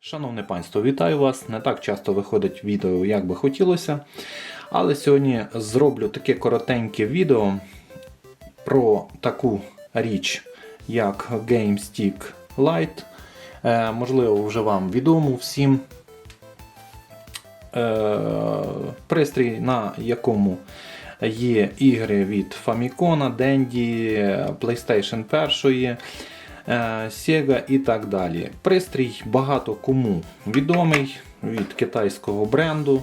Шановне панство, вітаю вас! Не так часто виходить відео, як би хотілося. Але сьогодні зроблю таке коротеньке відео про таку річ, як GameStick Lite. Е, можливо, вже вам відомо всім. Е, пристрій, на якому є ігри від Famicom, Dendy, PlayStation 1. Е, Sega і так далі. Пристрій багато кому відомий від китайського бренду.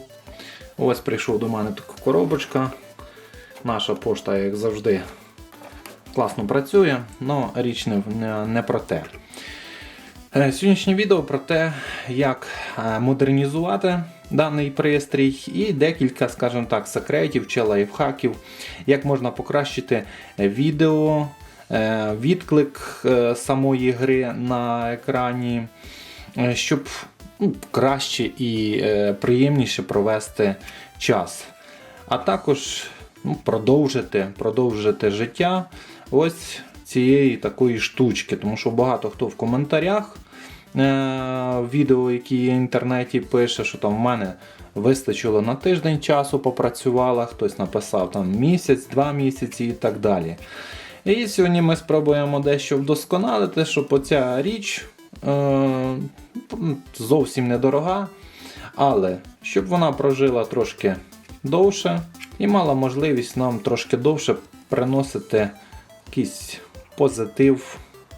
Ось прийшов до мене така коробочка. Наша пошта, як завжди, класно працює, але річ не, про те. Е, Сьогоднішнє відео про те, як е, модернізувати даний пристрій, і декілька, скажімо так, секретів чи лайфхаків, як можна покращити відео, відклик е, самої гри на екрані, е, щоб ну, краще і е, приємніше провести час. А також ну, продовжити, продовжити життя ось цієї такої штучки. Тому що багато хто в коментарях е, відео, які є в інтернеті, пише, що там в мене вистачило на тиждень часу попрацювала, хтось написав там місяць, два місяці і так далі. І сьогодні ми спробуємо дещо вдосконалити, щоб оця річ е, зовсім недорога, але щоб вона прожила трошки довше і мала можливість нам трошки довше приносити якийсь позитив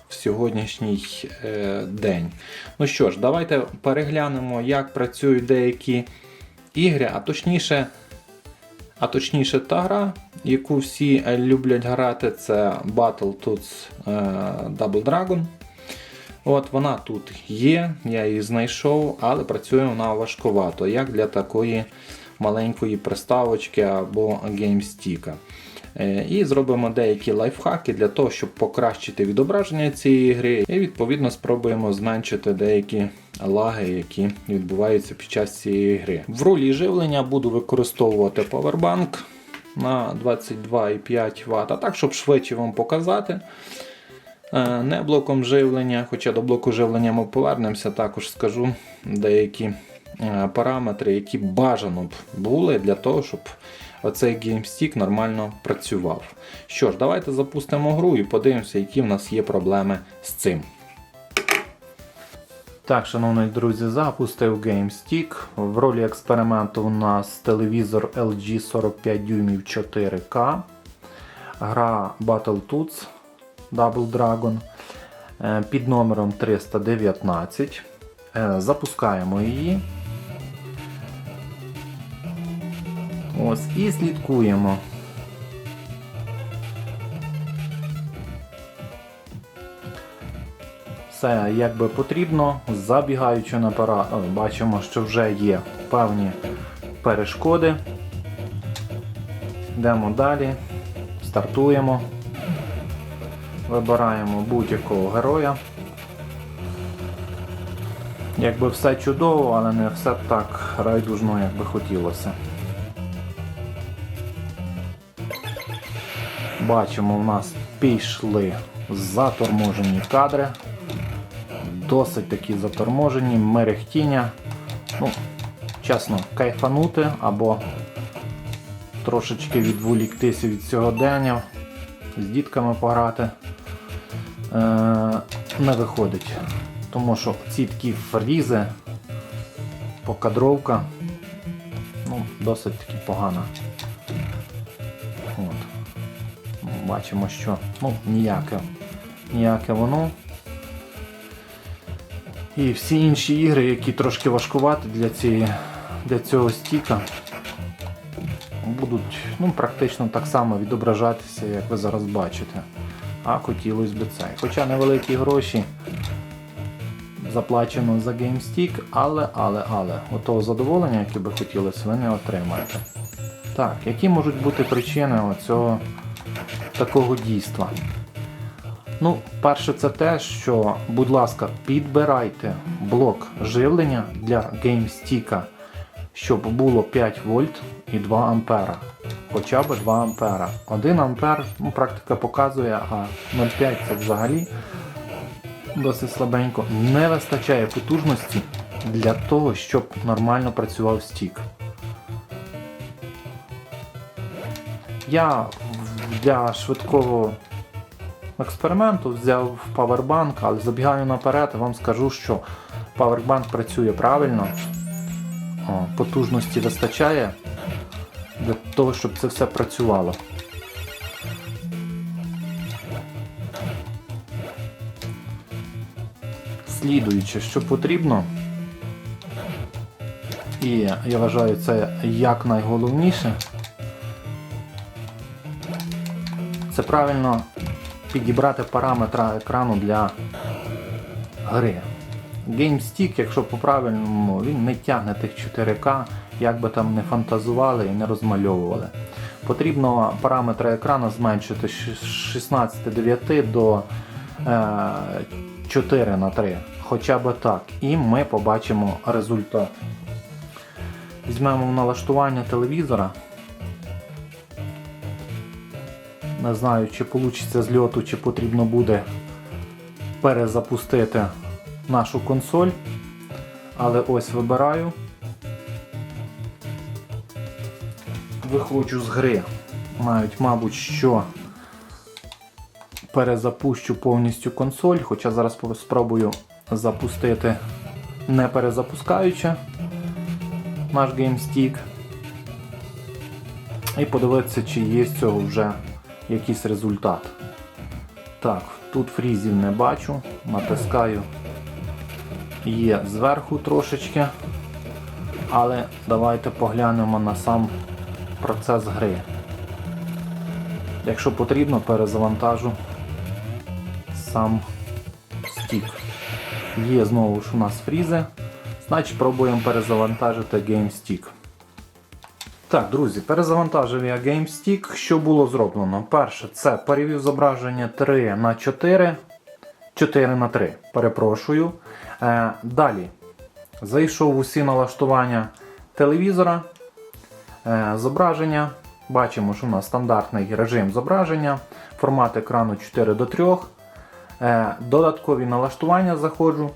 в сьогоднішній е, день. Ну що ж, давайте переглянемо, як працюють деякі ігри, а точніше. А точніше, та гра, яку всі е, люблять грати, це Battletoads е, Double Dragon. От Вона тут є, я її знайшов, але працює вона важкувато, як для такої маленької приставочки або геймстіка. Е, І зробимо деякі лайфхаки для того, щоб покращити відображення цієї гри. І відповідно спробуємо зменшити деякі лаги, які відбуваються під час цієї гри. В ролі живлення буду використовувати Powerbank на 22,5 Вт, а так, щоб швидше вам показати. Е, Не блоком живлення, хоча до блоку живлення ми повернемося, також скажу деякі е, параметри, які бажано б були для того, щоб оцей геймстік нормально працював. Що ж, давайте запустимо гру і подивимося, які в нас є проблеми з цим. Так, шановні друзі, запустив GameStick. В ролі експерименту у нас телевізор LG 45 дюймів 4K. Гра Battletoads Double Dragon е, під номером 319. Е, Запускаємо її. Ось, і слідкуємо. Все як би потрібно, забігаючи наперед, О, бачимо, що вже є певні перешкоди. Йдемо далі, стартуємо, вибираємо будь-якого героя. Якби все чудово, але не все так райдужно, як би хотілося. Бачимо, в нас пішли заторможені кадри. Досить такі заторможені, мерехтіння. Ну, чесно, кайфанути або трошечки відволіктися від сьогодення, з дітками пограти е, не виходить. Тому що ці такі фрізи, покадровка ну, досить таки погана. От. Бачимо, що ну, ніяке, ніяке воно. І всі інші ігри, які трошки важкувати для цієї, для цього стіка, будуть ну, практично так само відображатися, як ви зараз бачите. А хотілося б це. Хоча невеликі гроші заплачено за GameStick, але, але, але, отого задоволення, яке би хотілося, ви не отримаєте. Так, які можуть бути причини оцього такого дійства? Ну, перше, це те, що, будь ласка, підбирайте блок живлення для GameStick, щоб було 5 вольт і 2 ампера. Хоча б 2 ампера. 1 ампер, ну, практика показує, а 0,5 це взагалі досить слабенько. Не вистачає потужності для того, щоб нормально працював стік. Я для швидкого експерименту взяв павербанк, але забігаю наперед і вам скажу, що павербанк працює правильно. Потужності вистачає для того, щоб це все працювало. Слідуюче, що потрібно, і я вважаю це як найголовніше, це правильно підібрати параметри екрану для гри. GameStick, якщо по-правильному, він не тягне тих 4К, як би там не фантазували і не розмальовували. Потрібно параметри екрану зменшити з 16,9 до е, 4 на 3 хоча б так. І ми побачимо результат. Візьмемо в налаштування телевізора. Не знаю, чи вийде з льоту, чи потрібно буде перезапустити нашу консоль. Але ось вибираю. Виходжу з гри. Навіть, мабуть, що перезапущу повністю консоль, хоча зараз спробую запустити не перезапускаючи наш GameStick. І подивитися, чи є з цього вже якийсь результат. Так, тут фрізів не бачу, натискаю. Є зверху трошечки. Але давайте поглянемо на сам процес гри. Якщо потрібно, перезавантажу сам стік. Є знову ж у нас фрізи. Значить пробуємо перезавантажити GameStick. Так, друзі, перезавантажив я GameStick. Що було зроблено? Перше, це перевів зображення 3 на 4 4 на 3 перепрошую. Е, далі зайшов в усі налаштування телевізора. Е, зображення. Бачимо, що у нас стандартний режим зображення, формат екрану 4 до 3. Е, додаткові налаштування заходжу.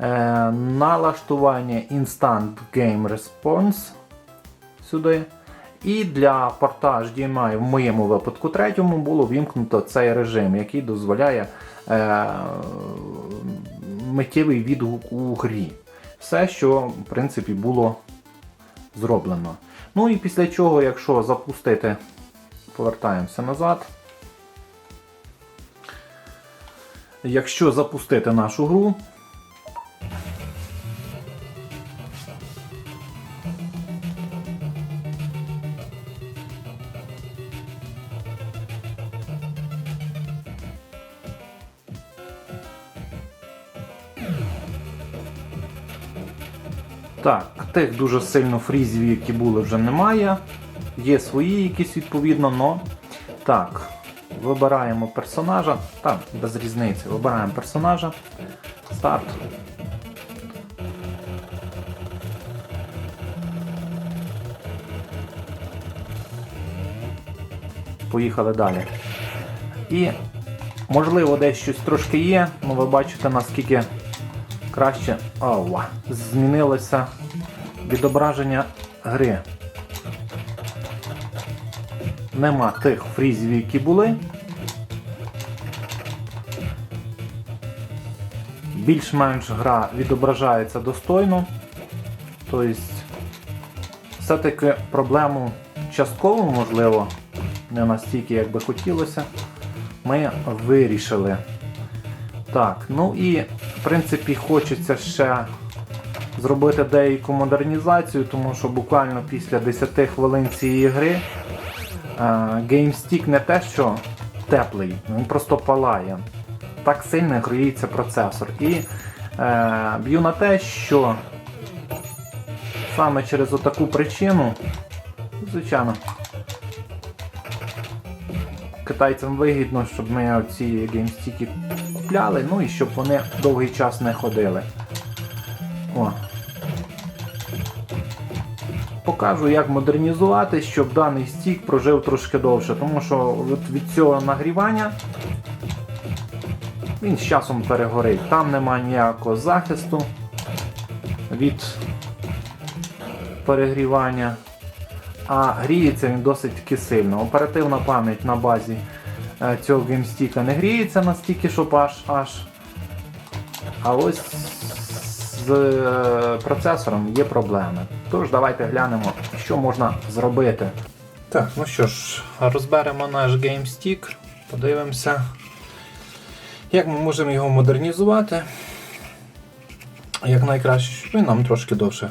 Е, налаштування Instant Game Response сюди. І для порта HDMI в моєму випадку третьому було вімкнуто цей режим, який дозволяє е, миттєвий відгук у грі. Все, що в принципі було зроблено. Ну і після чого, якщо запустити, повертаємося назад. Якщо запустити нашу гру, тих дуже сильно фрізів, які були, вже немає. Є свої якісь відповідно, но. Так, вибираємо персонажа. Так, без різниці. Вибираємо персонажа. Старт. Поїхали далі. І, можливо, десь щось трошки є, але ви бачите, наскільки краще Ова. змінилося відображення гри. Нема тих фрізів, які були. Більш-менш гра відображається достойно. Тобто, все-таки проблему частково, можливо, не настільки, як би хотілося, ми вирішили. Так, ну і в принципі хочеться ще зробити деяку модернізацію, тому що буквально після 10 хвилин цієї гри е, GameStick не те, що теплий, він просто палає. Так сильно гріється процесор. І е, б'ю на те, що саме через отаку причину, звичайно, китайцям вигідно, щоб ми оці геймстіки купляли, ну і щоб вони довгий час не ходили. О. Покажу, як модернізувати, щоб даний стік прожив трошки довше, тому що від цього нагрівання він з часом перегорить. Там нема ніякого захисту від перегрівання, а гріється він досить таки сильно. Оперативна пам'ять на базі е, цього геймстіка не гріється настільки, щоб аж аж. А ось з е, процесором є проблеми. Тож давайте глянемо, що можна зробити. Так, ну що ж, розберемо наш GameStick, подивимося, як ми можемо його модернізувати. Як найкраще, щоб він нам трошки довше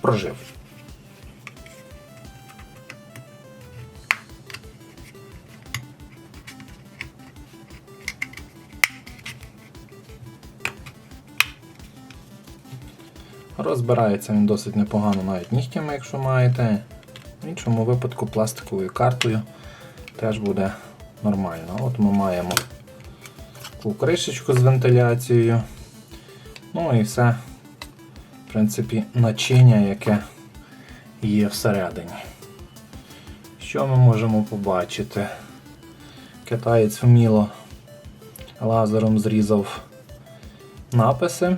прожив. Розбирається він досить непогано навіть нігтями, якщо маєте. В іншому випадку пластиковою картою теж буде нормально. От ми маємо таку кришечку з вентиляцією. Ну і все, в принципі, начиння, яке є всередині. Що ми можемо побачити? Китаєць вміло лазером зрізав написи.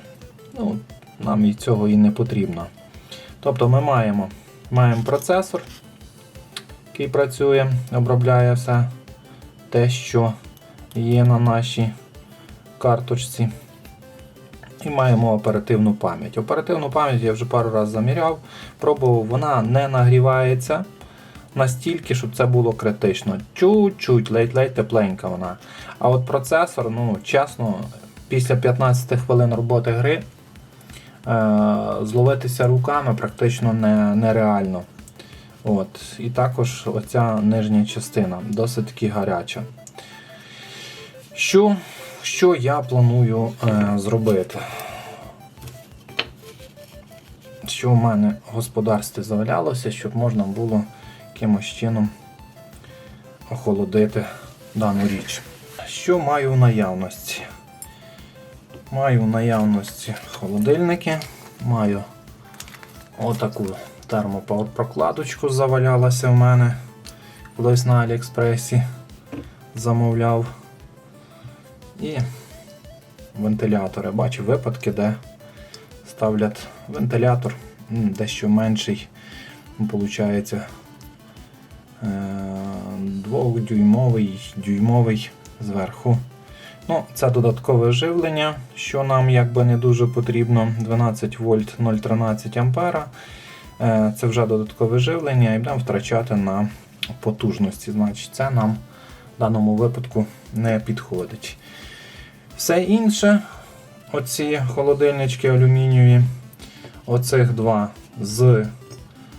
Ну, нам і цього і не потрібно. Тобто ми маємо, маємо процесор, який працює, обробляє все те, що є на нашій карточці. І маємо оперативну пам'ять. Оперативну пам'ять я вже пару разів заміряв, пробував, вона не нагрівається настільки, щоб це було критично. Чуть-чуть, ледь-ледь тепленька вона. А от процесор, ну, чесно, після 15 хвилин роботи гри зловитися руками практично нереально. От. І також оця нижня частина досить таки гаряча. Що, що я планую е, зробити? Що в мене в господарстві завалялося, щоб можна було якимось чином охолодити дану річ. Що маю в наявності? Маю в наявності холодильники, маю отаку термопрокладочку завалялася в мене. Колись на Аліекспресі замовляв. І вентилятори. Бачу випадки, де ставлять вентилятор дещо менший, виходить, двохдюймовий, дюймовий зверху. Ну, Це додаткове живлення, що нам якби не дуже потрібно. 12 вольт 0,13 ампера. Е, Це вже додаткове живлення і будемо втрачати на потужності. Значить, це нам в даному випадку не підходить. Все інше, оці холодильнички алюмінієві, оцих два з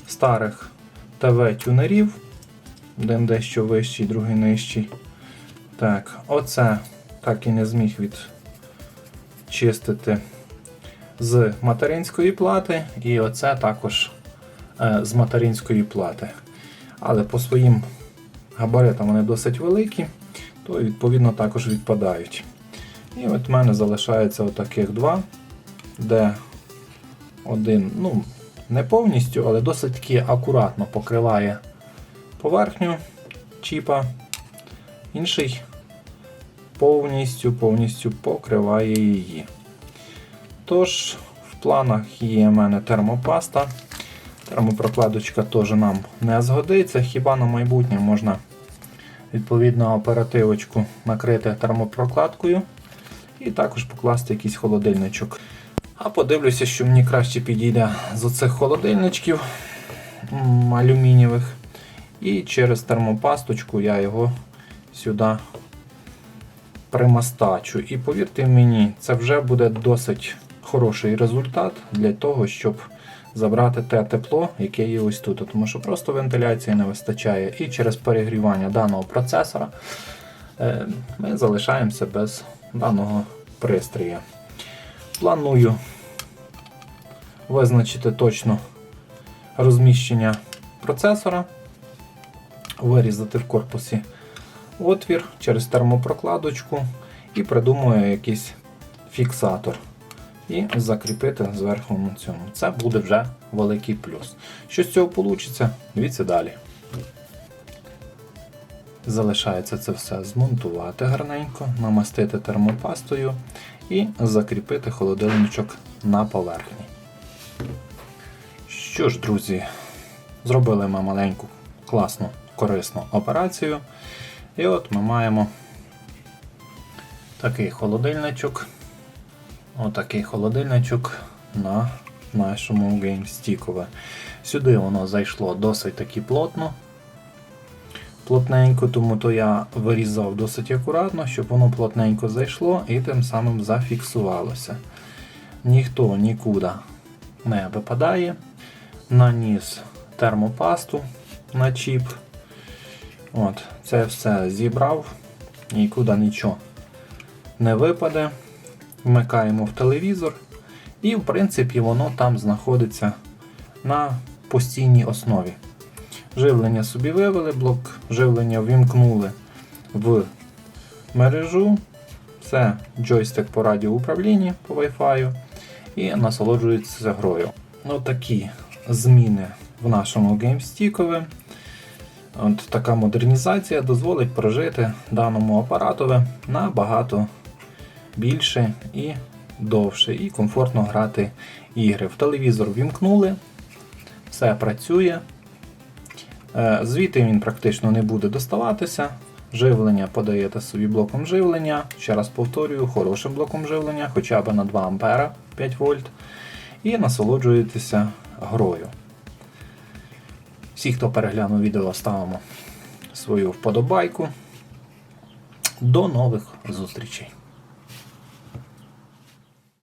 старих ТВ-тюнерів, один дещо вищий, другий нижчий. Так, оце так і не зміг відчистити з материнської плати, і оце також е, з материнської плати. Але по своїм габаритам вони досить великі, то відповідно також відпадають. І от в мене залишається отаких два, де один, ну, не повністю, але досить таки акуратно покриває поверхню чіпа, інший повністю повністю покриває її. Тож, в планах є в мене термопаста. Термопрокладочка теж нам не згодиться, хіба на майбутнє можна відповідно оперативочку накрити термопрокладкою і також покласти якийсь холодильничок. А подивлюся, що мені краще підійде з оцих холодильничків алюмінієвих. І через термопасточку я його сюди примастачу. І повірте мені, це вже буде досить хороший результат для того, щоб забрати те тепло, яке є ось тут. Тому що просто вентиляції не вистачає. І через перегрівання даного процесора е, ми залишаємося без даного пристрою. Планую визначити точно розміщення процесора, вирізати в корпусі отвір через термопрокладочку і придумаю якийсь фіксатор. І закріпити зверху на цьому. Це буде вже великий плюс. Що з цього вийде, дивіться далі. Залишається це все змонтувати гарненько, намастити термопастою і закріпити холодильничок на поверхні. Що ж, друзі, зробили ми маленьку, класну, корисну операцію. І от ми маємо такий холодильничок. Отакий холодильничок на нашому геймстікове. Сюди воно зайшло досить таки плотно. Плотненько, тому то я вирізав досить акуратно, щоб воно плотненько зайшло і тим самим зафіксувалося. Ніхто нікуди не випадає. Наніс термопасту на чіп. От, це все зібрав, нікуди нічого не випаде. Вмикаємо в телевізор, і, в принципі, воно там знаходиться на постійній основі. Живлення собі вивели, блок живлення ввімкнули в мережу. Це джойстик по радіоуправлінні по Wi-Fi і насолоджується грою. Ну, такі зміни в нашому геймстікові. От така модернізація дозволить прожити даному апаратові набагато більше і довше, і комфортно грати ігри. В телевізор вімкнули, все працює. Е, Звідти він практично не буде доставатися. Живлення подаєте собі блоком живлення. Ще раз повторюю, хорошим блоком живлення, хоча б на 2 А 5 вольт. І насолоджуєтеся грою. Всі, хто переглянув відео, ставимо свою вподобайку. До нових зустрічей!